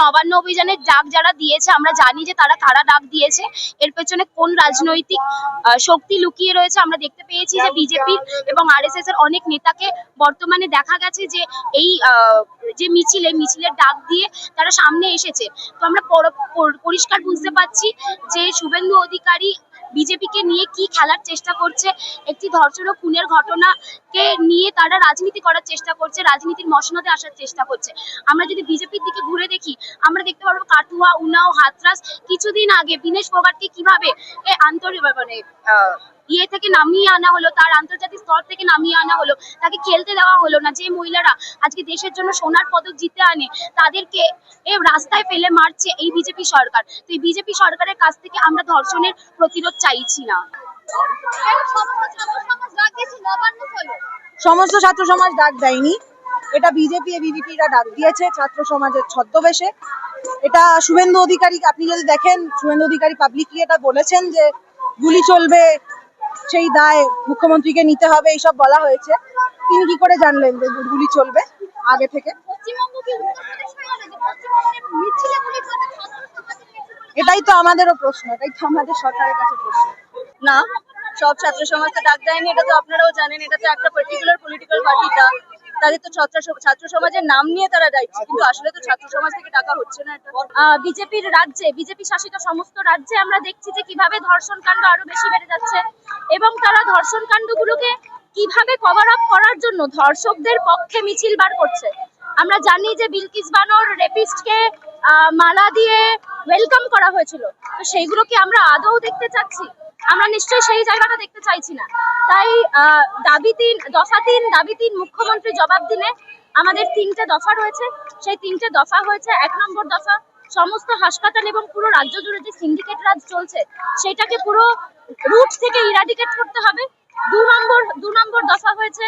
নবান্ন অভিযানের ডাক যারা দিয়েছে, আমরা জানি যে তারা কারা ডাক দিয়েছে। এর পেছনে কোন রাজনৈতিক শক্তি লুকিয়ে রয়েছে আমরা দেখতে পেয়েছি যে বিজেপি এবং আর এস এর অনেক নেতাকে বর্তমানে দেখা গেছে যে এই যে মিছিলে, মিছিলের ডাক দিয়ে তারা সামনে এসেছে। তো আমরা পর- পর- পরিষ্কার বুঝতে পারছি যে শুভেন্দু অধিকারী বিজেপিকে নিয়ে কি খেলার চেষ্টা করছে, একটি ধর্ষণ ও খুনের ঘটনাকে নিয়ে তারা রাজনীতি করার চেষ্টা করছে, রাজনীতির মসনদে আসার চেষ্টা করছে। আমরা যদি বিজেপির দিকে ঘুরে দেখি, আমরা দেখতে পারব কাটুয়া, উনাও, হাতরাস, কিছুদিন আগে বিনেশ ফোগাটকে কীভাবে আন্তরিক আন্তর মানে ইয়ে থেকে নামিয়ে আনা হলো, তার আন্তর্জাতিক স্তর থেকে নামিয়ে আনা হলো, তাকে খেলতে দেওয়া হলো না, যে মহিলারা আজকে দেশের জন্য সোনার পদক জিতে আনে, তাদেরকে এ রাস্তায় ফেলে মারছে এই বিজেপি সরকার। তো এই বিজেপি সরকারের কাছ থেকে আমরা ধর্ষণের প্রতিরোধ চাইছি না। সমস্ত ছাত্র সমাজ ডাক দেয়নি। এটা বিজেপি এবিভিপিরা ডাক দিয়েছে, ছাত্র সমাজের ছদ্মবেশে। এটা শুভেন্দু অধিকারী, আপনি যদি দেখেন, শুভেন্দু অধিকারী পাবলিকলি এটা বলেছেন যে গুলি চলবে সেই দায় মুখ্যমন্ত্রীকে নিতে হবে এইসব বলা হয়েছে। তিনি কি করে জানলেন যে গুলি চলবে আগে থেকে? এটাই তো আমাদেরও প্রশ্ন এটাই তো আমাদের সরকারের কাছে প্রশ্ন। না সব ছাত্র সমাজ তো ডাক দেয়নি এটা তো আপনারাও জানেন এটা তো একটা পার্টিকুলার পলিটিক্যাল পার্টি ডাক তাদের তো ছাত্র ছাত্র সমাজের নাম নিয়ে তারা ডাকছে কিন্তু আসলে তো ছাত্র সমাজ থেকে ডাকা হচ্ছে না বিজেপির রাজ্যে, বিজেপি শাসিত সমস্ত রাজ্যে আমরা দেখছি যে কীভাবে ধর্ষণ কাণ্ড আরও বেশি বেড়ে যাচ্ছে। এবং তারা ধর্ষণ কাণ্ডগুলোকে কীভাবে কভার আপ করার জন্য ধর্ষকদের পক্ষে মিছিল বার করছে। আমরা জানি যে বিলকিস বানর রেপিস্টকে মালা দিয়ে ওয়েলকাম করা হয়েছিল। তো সেইগুলো কি আমরা আদৌ দেখতে চাচ্ছি? আমরা নিশ্চয়ই সেই জায়গাটা দেখতে চাইছি না। তাই দাবি তিন, দফা তিন, দাবি তিন মুখ্যমন্ত্রী জবাব দিলে আমাদের তিনটে দফা রয়েছে। সেই তিনটে দফা হয়েছে এক নম্বর দফা, সমস্ত হাসপাতাল এবং পুরো রাজ্য জুড়ে যে সিন্ডিকেট রাজ চলছে, সেটাকে পুরো রুট থেকে ইরাডিকেট করতে হবে। দু নম্বর দু নম্বর দফা হয়েছে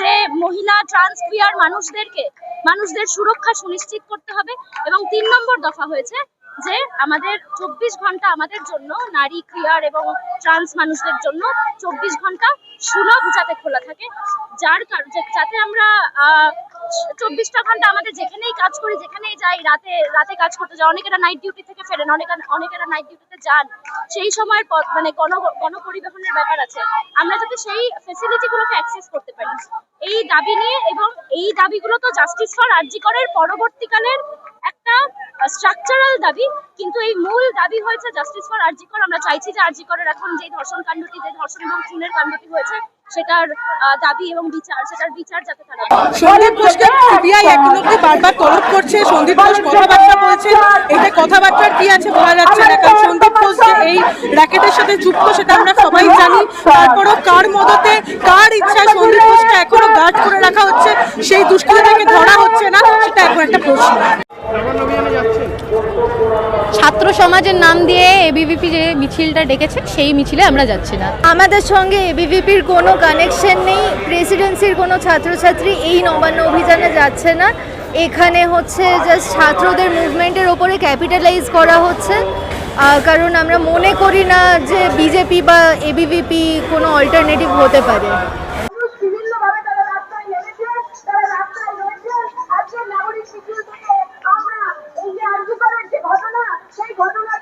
যে মহিলা ট্রান্স মানুষদেরকে, মানুষদের সুরক্ষা সুনিশ্চিত করতে হবে। এবং তিন নম্বর দফা হয়েছে যে আমাদের চব্বিশ ঘণ্টা আমাদের জন্য, নারী, ক্রিয়ার এবং ট্রান্স মানুষদের জন্য চব্বিশ ঘণ্টা সুলভ যাতে খোলা থাকে। যার কার- যে- যাতে আমরা চব্বিশটা ঘণ্টা আমাদের যেখানেই কাজ করি, যেখানেই যাই, রাতে রাতে কাজ করতে যাই, অনেকেরা নাইট ডিউটি থেকে ফেরেন, অনেকে, অনেকেরা নাইট ডিউটিতে যান। সেই সময়ের পথ মানে গণ, গণপরিবহনের ব্যাপার আছে। আমরা যাতে সেই ফেসিলিটি গুলোকে অ্যাক্সেস করতে পারি। এই দাবি নিয়ে এবং এই দাবিগুলো তো জাস্টিস ফর আরজিকরের পরবর্তীকালের একটা স্ট্রাকচারাল দাবি, কিন্তু এই মূল দাবি হয়েছে জাস্টিস ফর আরজিকর আমরা চাইছি যে আরজিকরের এখন যে ধর্ষণ কাণ্ডটি, যে ধর্ষণ এবং খুনের কাণ্ডটি হয়েছে, সেটার দাবি এবং বিচার, সেটার বিচার যাতে পায়। সন্দীপ ঘোষকে সিবিআই এখনোকে বারবার তলব করছে। সন্দীপ ঘোষ কথাবার্তা বলছে। এতে কথাবার্তার কি আছে বলা যাচ্ছে না, কারণ সন্দীপ ঘোষ যে এই র্যাকেটের সাথে যুক্ত, সেটা আমরা সবাই জানি। তারপরও কার মদতে, কার ইচ্ছায় সন্দীপ ঘোষকে এখনও গার্ড করে রাখা হচ্ছে, সেই দুষ্কৃতিটাকে ধরা হচ্ছে না, সেটা এখন একটা প্রশ্ন। ছাত্র সমাজের নাম দিয়ে এবিভিপি যে মিছিলটা ডেকেছে, সেই মিছিলে আমরা যাচ্ছি না। আমাদের সঙ্গে এবিভিপির কোনো কানেকশন নেই প্রেসিডেন্সির কোনো ছাত্রছাত্রী এই নবান্ন অভিযানে যাচ্ছে না। এখানে হচ্ছে জাস্ট ছাত্রদের মুভমেন্টের ওপরে ক্যাপিটালাইজ করা হচ্ছে। কারণ আমরা মনে করি না যে বিজেপি বা এবিভিপি কোনো অল্টারনেটিভ হতে পারে। ঘটনা